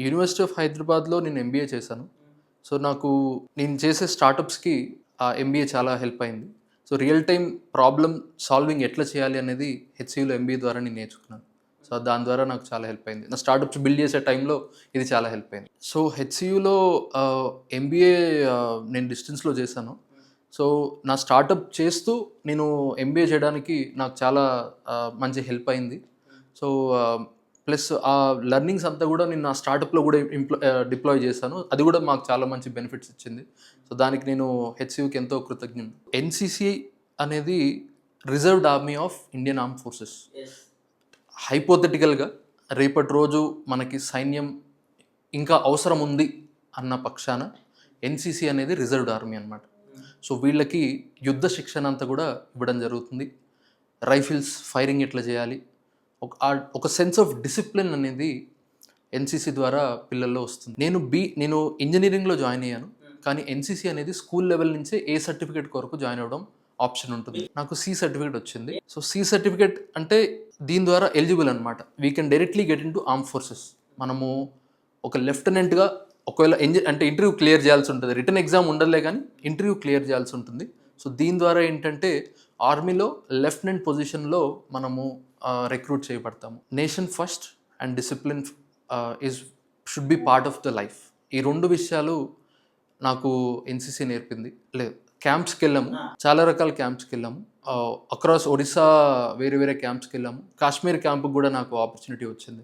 University of హైదరాబాద్లో నేను MBA చేశాను. సో నాకు నేను చేసే స్టార్టప్స్కి ఆ ఎంబీఏ చాలా హెల్ప్ అయింది. So real time problem solving ఎట్లా చేయాలి అనేది హెచ్సియులో ఎంబీఏ ద్వారా నేను నేర్చుకున్నాను. సో దాని ద్వారా నాకు చాలా హెల్ప్ అయింది. నా స్టార్టప్స్ బిల్డ్ చేసే టైంలో ఇది చాలా హెల్ప్ అయింది. సో హెచ్సియూలో ఎంబీఏ నేను డిస్టెన్స్లో చేశాను. సో నా స్టార్టప్ చేస్తూ నేను ఎంబీఏ చేయడానికి నాకు చాలా మంచి హెల్ప్ అయింది. సో ప్లస్ ఆ లెర్నింగ్స్ అంతా కూడా నేను నా స్టార్టప్లో కూడా ఇంప్లో డిప్లాయ్ చేశాను. అది కూడా మాకు చాలా మంచి బెనిఫిట్స్ ఇచ్చింది. సో దానికి నేను హెచ్సియూకి ఎంతో కృతజ్ఞుడు ఎన్సిసి అనేది reserved army of Indian arm forces. హైపోథెటికల్గా రేపటి రోజు మనకి సైన్యం ఇంకా అవసరం ఉంది అన్న పక్షాన ఎన్సిసి అనేది రిజర్వ్డ్ ఆర్మీ అన్నమాట. సో వీళ్ళకి యుద్ధ శిక్షణ అంతా కూడా ఇవ్వడం జరుగుతుంది. రైఫిల్స్ ఫైరింగ్ ఎట్లా చేయాలి? ఒక సెన్స్ ఆఫ్ డిసిప్లిన్ అనేది ఎన్సీసీ ద్వారా పిల్లల్లో వస్తుంది. నేను బి నేను ఇంజనీరింగ్లో జాయిన్ అయ్యాను. కానీ ఎన్సీసీ అనేది స్కూల్ లెవెల్ నుంచే ఏ సర్టిఫికేట్ కొరకు జాయిన్ అవ్వడం ఆప్షన్ ఉంటుంది. నాకు సి సర్టిఫికేట్ వచ్చింది. సో సి సర్టిఫికేట్ అంటే దీని ద్వారా ఎలిజిబుల్ అనమాట we can directly get into arm forces మనము ఒక లెఫ్టినెంట్గా ఒకవేళ ఎంజి అంటే ఇంటర్వ్యూ క్లియర్ చేయాల్సి ఉంటుంది. రిటర్న్ ఎగ్జామ్ ఉండలే కానీ ఇంటర్వ్యూ క్లియర్ చేయాల్సి ఉంటుంది. సో దీని ద్వారా ఏంటంటే ఆర్మీలో లెఫ్టినెంట్ పొజిషన్లో మనము recruit చేయబడతాము. Nation first and discipline is should be part of the life. ఈ రెండు విషయాలు నాకు ఎన్సీసీ నేర్పింది. లేదు క్యాంప్స్కి వెళ్ళాము చాలా రకాల క్యాంప్స్కి వెళ్ళాము అక్రాస్ ఒడిస్సా వేరే వేరే క్యాంప్స్కి వెళ్ళాము కాశ్మీర్ క్యాంప్కి కూడా నాకు ఆపర్చునిటీ వచ్చింది.